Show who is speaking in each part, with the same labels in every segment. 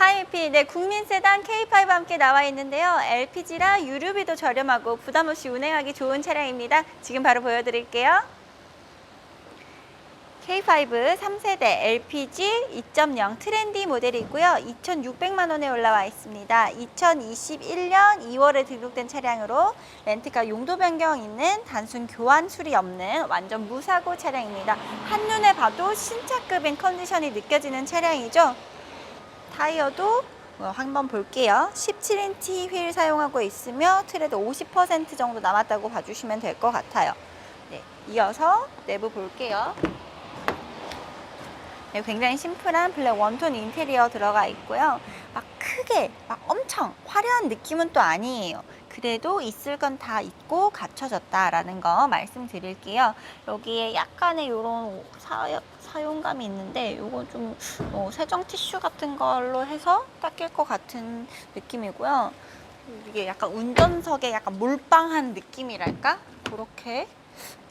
Speaker 1: 하이피, 네, 국민 세단 K5 함께 나와 있는데요. LPG라 유류비도 저렴하고 부담 없이 운행하기 좋은 차량입니다. 지금 바로 보여드릴게요. K5 3세대 LPG 2.0 트렌디 모델이고요. 2,600만 원에 올라와 있습니다. 2021년 2월에 등록된 차량으로 렌트카 용도 변경 있는 단순 교환 수리 없는 완전 무사고 차량입니다. 한눈에 봐도 신차급인 컨디션이 느껴지는 차량이죠. 타이어도 어, 한번 볼게요. 17인치 휠 사용하고 있으며 트레도 50% 정도 남았다고 봐주시면 될 것 같아요. 네, 이어서 내부 볼게요. 네, 굉장히 심플한 블랙 원톤 인테리어 들어가 있고요. 막 크게, 막 엄청 화려한 느낌은 또 아니에요. 그래도 있을 건 다 있고 갖춰졌다라는 거 말씀드릴게요. 여기에 약간의 이런 사 용감이 있는데 이거 좀 어, 세정 티슈 같은 걸로 해서 닦일 것 같은 느낌이고요. 이게 약간 운전석에 약간 몰빵한 느낌이랄까? 그렇게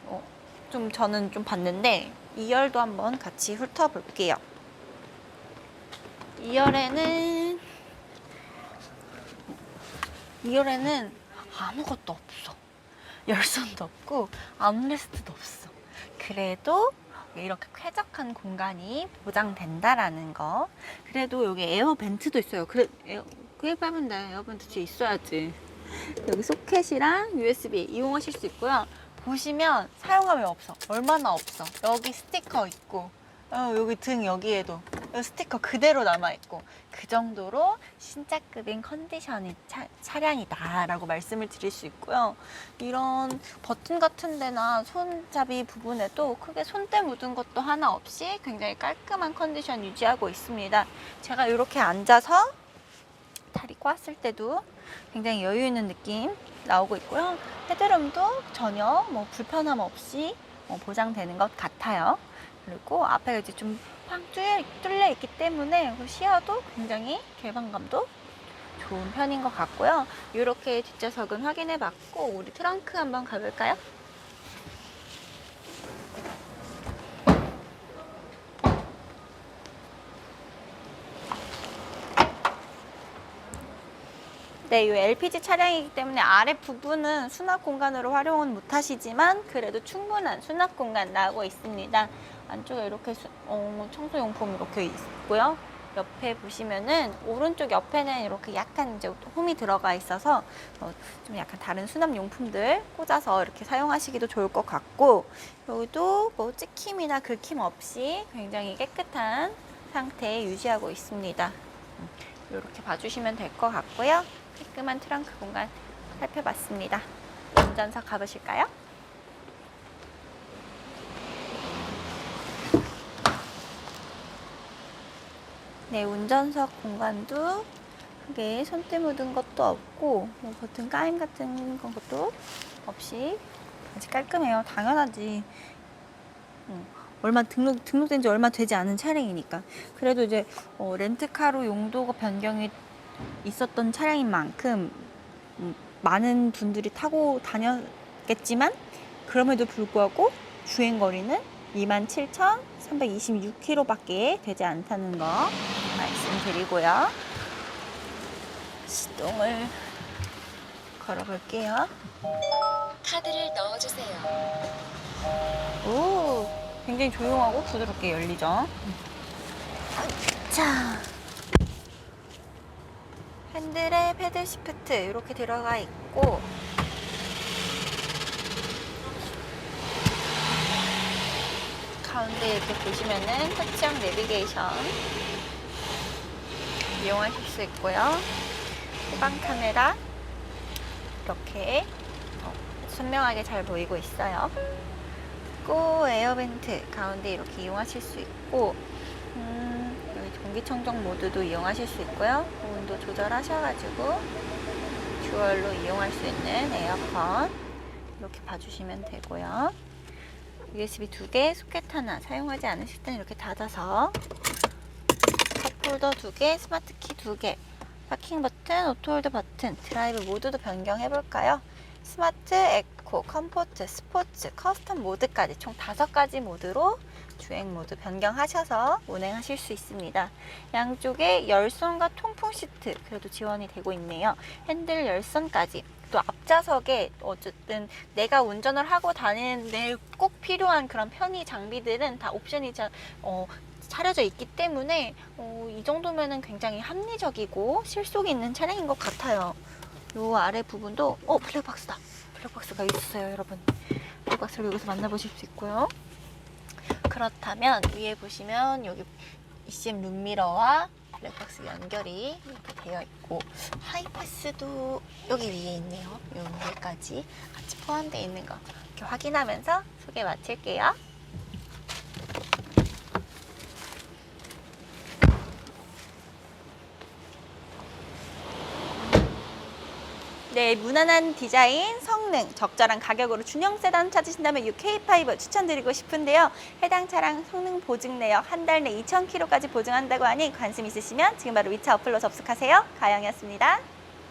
Speaker 1: 어, 좀 저는 좀 봤는데 2열도 한번 같이 훑어볼게요. 2열에는 2열에는 아무것도 없어. 열선도 없고 암레스트도 없어. 그래도 이렇게 쾌적한 공간이 보장된다라는 거. 그래도 여기 에어 벤트도 있어요. 그래 에어 그게 빠른데 에어 벤트 뒤에 있어야지. 여기 소켓이랑 USB 이용하실 수 있고요. 보시면 사용감이 없어. 얼마나 없어. 여기 스티커 있고, 어, 여기 등 여기에도 여기 스티커 그대로 남아 있고 그 정도로 신차급인 컨디션의 차, 차량이다 라고 말씀을 드릴 수 있고요. 이런 버튼 같은 데나 손잡이 부분에도 크게 손때 묻은 것도 하나 없이 굉장히 깔끔한 컨디션 유지하고 있습니다. 제가 이렇게 앉아서 다리 꽈을 때도 굉장히 여유 있는 느낌 나오고 있고요. 헤드룸도 전혀 뭐 불편함 없이 어, 보장되는 것 같아요. 그리고 앞에가 이제 좀팡 뚫려 있기 때문에 그 시야도 굉장히 개방감도 좋은 편인 것 같고요. 이렇게 뒷좌석은 확인해 봤고 우리 트렁크 한번 가볼까요? 네, 이 LPG 차량이기 때문에 아래 부분은 수납 공간으로 활용은 못 하시지만 그래도 충분한 수납 공간 나오고 있습니다. 안쪽에 이렇게 수, 어, 청소용품 이렇게 있고요. 옆에 보시면은 오른쪽 옆에는 이렇게 약간 이제 홈이 들어가 있어서 어, 좀 약간 다른 수납 용품들 꽂아서 이렇게 사용하시기도 좋을 것 같고 여기도 뭐 찍힘이나 긁힘 없이 굉장히 깨끗한 상태 유지하고 있습니다. 이렇게 봐주시면 될 것 같고요. 깔끔한 트렁크 공간 살펴봤습니다. 운전석 가보실까요? 네, 운전석 공간도 크게 손때 묻은 것도 없고 뭐 버튼 까임 같은 것도 없이 아주 깔끔해요. 당연하지. 음, 얼마 등록 등록된 지 얼마 되지 않은 차량이니까. 그래도 이제 어, 렌트카로 용도가 변경이 있었던 차량인 만큼 음, 많은 분들이 타고 다녔겠지만 그럼에도 불구하고 주행 거리는 27,326km밖에 되지 않다는 거 말씀드리고요. 시동을 걸어볼게요.
Speaker 2: 카드를 넣어주세요.
Speaker 1: 오, 굉장히 조용하고 부드럽게 열리죠. 자, 핸들에 패들 시프트 이렇게 들어가 있고 가운데 이렇게 보시면은 터치형 내비게이션 이용하실 수 있고요. 후방 카메라 이렇게 어, 선명하게 잘 보이고 있어요. 있고 에어벤트 가운데 이렇게 이용하실 수 있고 음, 여기 공기청정 모드도 이용하실 수 있고요 온도 조절하셔가지고 듀얼로 이용할 수 있는 에어컨 이렇게 봐주시면 되고요 USB 두 개, 소켓 하나 사용하지 않으실 때는 이렇게 닫아서 컵홀더 두 개, 스마트 키 두 개, 파킹 버튼, 오토홀드 버튼, 드라이브 모드도 변경해 볼까요? 스마트, 에코, 컴포트, 스포츠, 커스텀 모드까지 총 다섯 가지 모드로 주행 모드 변경하셔서 운행하실 수 있습니다. 양쪽에 열선과 통풍 시트 그래도 지원이 되고 있네요. 핸들 열선까지. 또 앞좌석에 어쨌든 내가 운전을 하고 다니는데 꼭 필요한 그런 편의 장비들은 다 옵션이 자, 어, 차려져 있기 때문에 어, 이 정도면은 굉장히 합리적이고 실속이 있는 차량인 것 같아요. 요 아래 부분도 어 블랙박스다. 블랙박스가 있어요, 여러분. 블랙박스를 여기서 만나보실 수 있고요. 그렇다면 위에 보시면 여기 ECM 룸미러와 블랙박스 연결이 이렇게 되어 있고 하이패스도 여기 위에 있네요. 여기까지 같이 포함되어 있는 거 이렇게 확인하면서 소개 마칠게요. 네, 무난한 디자인, 성능, 적절한 가격으로 중형 세단 찾으신다면 이 K5 추천드리고 싶은데요. 해당 차량 성능 보증 내역 한 달 내 2,000km까지 보증한다고 하니 관심 있으시면 지금 바로 위차 어플로 접속하세요. 가영이었습니다.